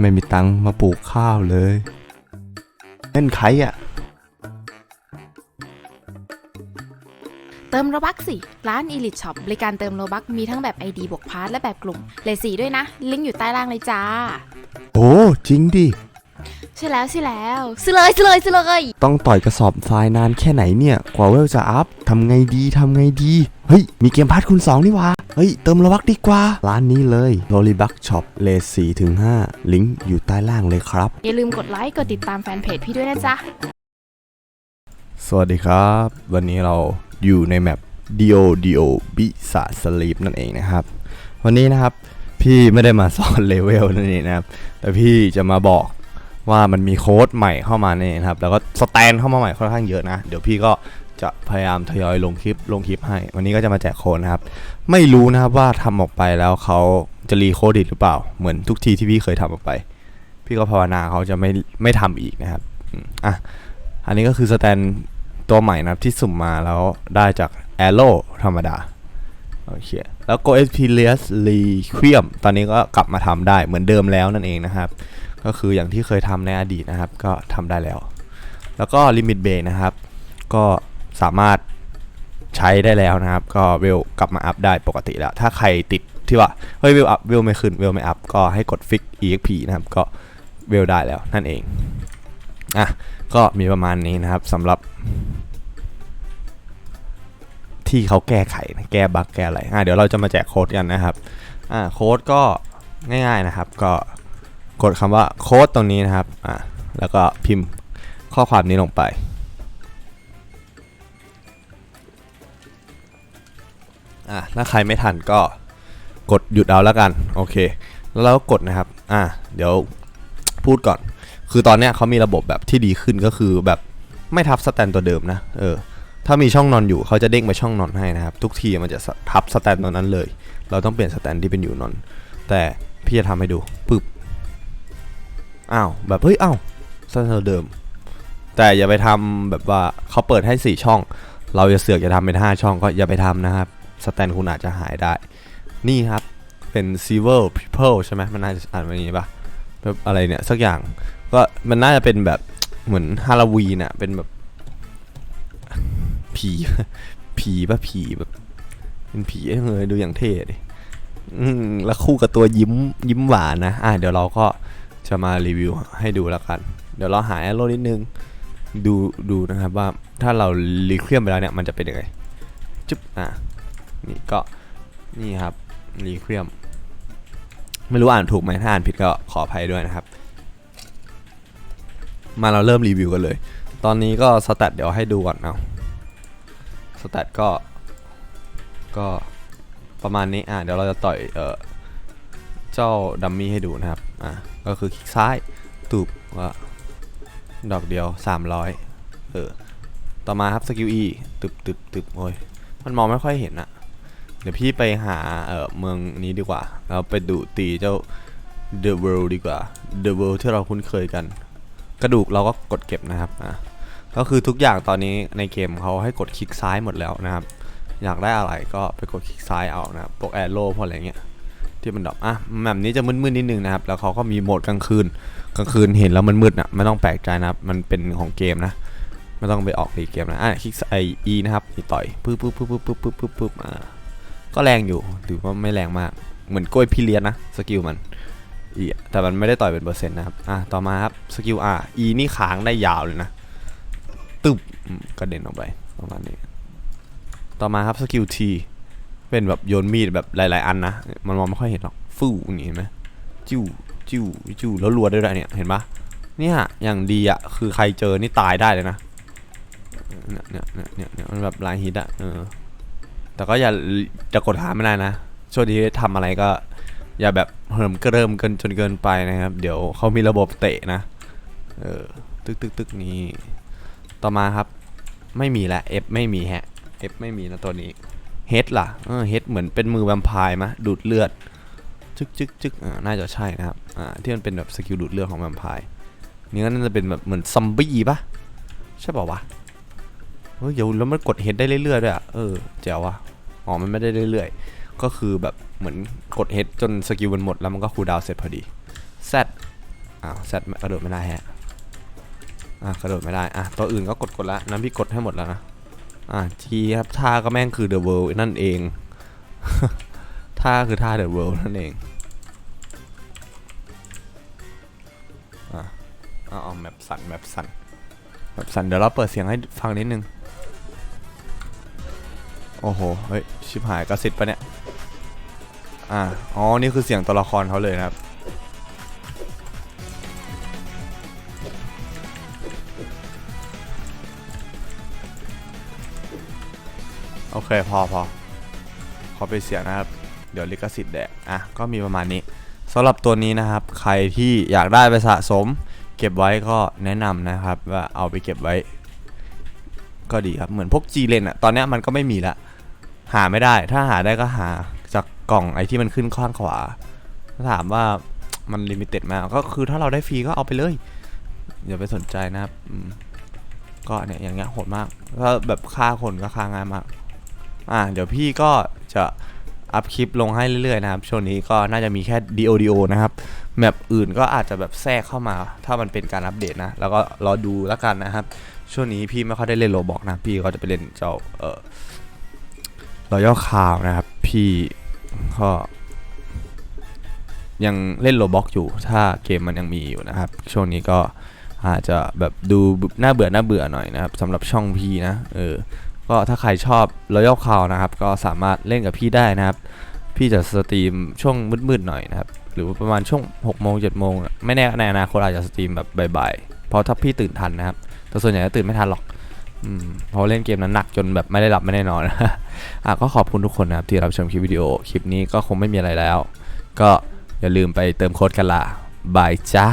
ไม่มีตังค์มาปลูกข้าวเลยเล่นใครอะ เติมโลบักสิ ร้าน Elite Shop บริการเติมโลบักมีทั้งแบบ ID บวกพาร์ทและแบบกลุ่มเลทสีด้วยนะ ลิงก์อยู่ใต้ล่างเลยจ้า โอ้จริงดิ ใช่แล้วใช่แล้วซื้อเลยซื้อเลยซื้อเลย ต้องต่อยกระสอบทรายนานแค่ไหนเนี่ย กว่าเวลจะอัพทำไงดีทำไงดี เฮ้ย มีเกมพาร์ทคูณ2นี่หวะ เฮ้ย เติมระวักดีกว่า ร้านนี้เลย l o l i b u c Shop เลท4ถึง5ลิงก์อยู่ใต้ล่างเลยครับ อย่าลืมกดไลค์ กดติดตามแฟนเพจพี่ด้วยนะจ๊ะ สวัสดีครับ วันนี้เราอยู่ในแมป Dio Dio บิสาสลีปนั่นเองนะครับ วันนี้นะครับพี่ไม่ได้มาสอนเลเวลนั่นเองนะครับ แต่พี่จะมาบอกว่ามันมีโค้ดใหม่เข้ามาเนี่ยนะครับ แล้วก็สแตนเข้ามาใหม่ค่อนข้างเยอะนะ เดี๋ยวพี่ก็ จะพยายามทยอยลงคลิปลงคลิปให้ วันนี้ก็จะมาแจกโค้ดนะครับ ไม่รู้นะครับว่าทำออกไปแล้วเขาจะรีโคดอีกหรือเปล่า เหมือนทุกทีที่พี่เคยทำออกไป พี่ก็ภาวนาเขาจะไม่ไม่ทำอีกนะครับอะอันนี้ก็คือสแตนตัวใหม่นะครับที่สุ่มมาแล้วได้จาก Arrow ธรรมดาโอเคแล้ว Go Experience Requiem ตอนนี้ก็กลับมาทำได้เหมือนเดิมแล้วนั่นเองนะครับ ก็คืออย่างที่เคยทำในอดีตนะครับ ก็ทำได้แล้ว แล้วก็ Limit Break นะครับ ก็ สามารถใช้ได้แล้วนะครับ ก็เวลกลับมาอัพได้ปกติแล้ว ถ้าใครติดที่ว่าเฮ้ยเวลอัพเวลไม่ขึ้นเวลไม่อัพก็ให้กด Fix EXP นะครับ ก็เวลได้แล้วนั่นเองอะก็มีประมาณนี้นะครับสำหรับ ที่เขาแก้ไขแก้บั๊กแก้อะไรอะเดี๋ยวเราจะมาแจกโค้ดกันนะครับอ่าโค้ดก็ง่ายๆนะครับ ก็กดคำว่าโค้ดตรงนี้นะครับอ่าแล้วก็พิมพ์ข้อความนี้ลงไป อะถ้าใครไม่ทันก็กดหยุดเอาแล้วกัน โอเค แล้วเราก็กดนะครับ อะเดี๋ยวพูดก่อน คือตอนเนี้ยเขามีระบบแบบที่ดีขึ้นก็คือแบบไม่ทับสแตนตัวเดิมนะ เออ ถ้ามีช่องนอนอยู่เขาจะเด้งไปช่องนอนให้นะครับ ทุกทีมันจะทับสแตนตัวนั้นเลย เราต้องเปลี่ยนสแตนที่เป็นอยู่นอน แต่พี่จะทำให้ดูปึ๊บ อ้าว แบบเฮ้ย อ้าวสแตนตัวเดิม แต่อย่าไปทำแบบว่าเขาเปิดให้ 4 ช่อง เราจะเสือกจะทำเป็น 5 ช่องก็อย่าไปทำนะครับ สแตนคุณอาจจะหายได้ นี่ครับ เป็น silver people ใช่ไหมมันน่าจะอ่านว่าอย่างนี้ปะแบบอะไรเนี่ย สักอย่าง ก็มันน่าจะเป็นแบบเหมือนฮาโลวีนอะเป็นแบบ ผี ผีปะผีแบบ เป็นผีเออดูอย่างเท่ดิแล้วคู่กับตัวยิ้มยิ้มหวานนะ อะเดี๋ยวเราก็จะมารีวิวให้ดูแล้วกัน เดี๋ยวเราหาแอโร่นิดนึง ดูดูนะครับว่าถ้าเรารีเคลียมไปแล้วเนี่ยมันจะเป็นยังไงจุ๊บอะ นี่ก็นี่ครับรีเคลียมไม่รู้อ่านถูกไหมถ้าอ่านผิดก็ขออภัยด้วยนะครับ มาเราเริ่มรีวิวกันเลย ตอนนี้ก็สแตทเดี๋ยวให้ดูก่อนเอาสแตทก็ก็ประมาณนี้อะเดี๋ยวเราจะต่อยเออเจ้าดัมมี่ให้ดูนะครับอะก็คือคลิกซ้ายตูบว่าดอกเดียว 300 เออ ต่อมาครับสกิล E ตึบตึบตึบโอ้ย มันมองไม่ค่อยเห็นอะ ดี๋ยวพี่ไปหาเออเมืองนี้ดีกว่าแล้วไปดูตีเจ้า The World ดีกว่า The World ที่เราคุ้นเคยกัน กระดูกเราก็กดเก็บนะครับอะก็คือทุกอย่างตอนนี้ในเกมเขาให้กดคลิกซ้ายหมดแล้วนะครับ อยากได้อะไรก็ไปกดคลิกซ้ายเอานะครับพวกแอโร่พวกอะไรเงี้ยที่มันดอปอะแบบนี้จะมืดๆนิดนึงนะครับ แล้วเขาก็มีโหมดกลางคืนกลางคืนเห็นแล้วมันมืดอะไม่ต้องแปลกใจนะครับ มันเป็นของเกมนะไม่ต้องไปออกในเกมนะอะคลิกไอ E นะครับอีต่อยปึ๊บปึ๊บปึ๊บปึ๊บปึ๊บปึ๊บปึ๊บอ่า ก็แรงอยู่ถือว่าไม่แรงมาก เหมือนกล้วยพิเลียนนะสกิลมันอีแต่มันไม่ได้ต่อยเป็นเปอร์เซ็นต์นะครับ อะ ต่อมาครับ สกิล R E นี่ค้างได้ยาวเลยนะ ตึบกระเด็นออกไปประมาณนี้ ต่อมาครับสกิล T เป็นแบบโยนมีดแบบหลาย ๆ อันนะ มันมองไม่ค่อยเห็นหรอก ฟู่นี่เห็นไหมจิ้วจิ้วจิ้วแล้วรัวด้วยด้วยเนี่ย เห็นปะเนี่ยอย่างดีอะ คือใครเจอนี่ตายได้เลยนะ เนี่ยเนี่ยเนี่ยเนี่ยเนี่ยมันแบบลายฮิตอะ เออ แต่ก็อย่าจะกดหาไม่ได้นะ ช่วงนี้ทำอะไรก็ อย่าแบบเหิมกระเริ่มเกินจนเกินไปนะครับ เดี๋ยวเขามีระบบเตะนะ เออ ตึกตึกตึกนี้ต่อมาครับ ไม่มีละ F ไม่มีแฮะ F ไม่มีนะตัวนี้ H ล่ะเออ H เหมือนเป็นมือแวมไพร์มะดูดเลือดจึกจึกจึกอ่าน่าจะใช่นะครับอ่าที่มันเป็นแบบสกิลดูดเลือดของแวมไพร์นี่ก็น่าจะเป็นแบบเหมือนซอมบี้ปะใช่ป่าวะ เฮ้ยเดี๋ยวแล้วมันกด H ได้เรื่อยๆด้วยอะเออแจ๋วว่ะอ๋อมันไม่ได้เรื่อยๆ ก็คือแบบเหมือนกด H จนสกิลมันหมดแล้วมันก็คูลดาวเสร็จพอดี Z อ้าวแซดกระโดดไม่ได้แฮะอะกระโดดไม่ได้อะตัวอื่นก็กดกดละนั้นพี่กดให้หมดแล้วนะอะทีครับท่าก็แม่งคือ The World นั่นเองท่าคือท่า The World นั่นเองอะเอาเอแมปสั่นแมปสั่นแมปสั่นเดี๋ยวเราเปิดเสียงให้ฟังนิดนึง อ้โห เฮ้ย ชิบหายกระสิทธิ์ปะเนี่ย อ่า อ๋อ นี่คือเสียงตัวละครเขาเลยนะครับ โอเค พอพอขอไปเสียงนะครับ เดี๋ยวลิขสิทธิ์แดกอะ ก็มีประมาณนี้สำหรับตัวนี้นะครับ ใครที่อยากได้ไปสะสม เก็บไว้ก็แนะนำนะครับ ว่าเอาไปเก็บไว้ ก็ดีครับ เหมือนพวก G เลนอะตอนนี้มันก็ไม่มีละ หาไม่ได้ ถ้าหาได้ก็หาจากกล่องไอที่มันขึ้นข้างขวาถาถามว่ามันลิมิเต็ดมากก็คือถ้าเราได้ฟรีก็เอาไปเลยอย่าไปสนใจนะครับก็เนี่ยอย่างเงี้ยโหดมากถ้าแบบฆ่าคนก็ฆ่าง่ายมาก อ่า เดี๋ยวพี่ก็จะอัพคลิปลงให้เรื่อยๆนะครับ ช่วงนี้ก็น่าจะมีแค่ DODO นะครับ แมปอื่นก็อาจจะแบบแทรกเข้ามา ถ้ามันเป็นการอัปเดตนะ แล้วก็รอดูแล้วกันนะครับ ช่วงนี้พี่ไม่ค่อยได้เล่นโรบอกนะ พี่ก็จะไปเล่นเจ้าเอ่อ รอยัลคาวนะครับ พี่ก็ยังเล่นโรบอกอยู่ ถ้าเกมมันยังมีอยู่นะครับ ช่วงนี้ก็อาจจะแบบดูน่าเบื่อน่าเบื่อหน่อยนะครับสำหรับช่องพี่นะ เออ ก็ถ้าใครชอบรอยัลคาวนะครับ ก็สามารถเล่นกับพี่ได้นะครับ พี่จะสตรีมช่วงมืดๆหน่อยนะครับ หรือประมาณช่วง6โมง7โมงไม่แน่ในอนาคตอาจจะสตรีมแบบบ่ายๆ เพราะถ้าพี่ตื่นทันนะครับ แต่ส่วนใหญ่ก็ตื่นไม่ทันหรอก เพราะเล่นเกมนั้นหนักจนแบบไม่ได้หลับไม่ได้นอนอะก็ขอบคุณทุกคนนะครับที่รับชมคลิปวิดีโอ คลิปนี้ก็คงไม่มีอะไรแล้ว ก็อย่าลืมไปเติมโค้ดกันละบายจ้า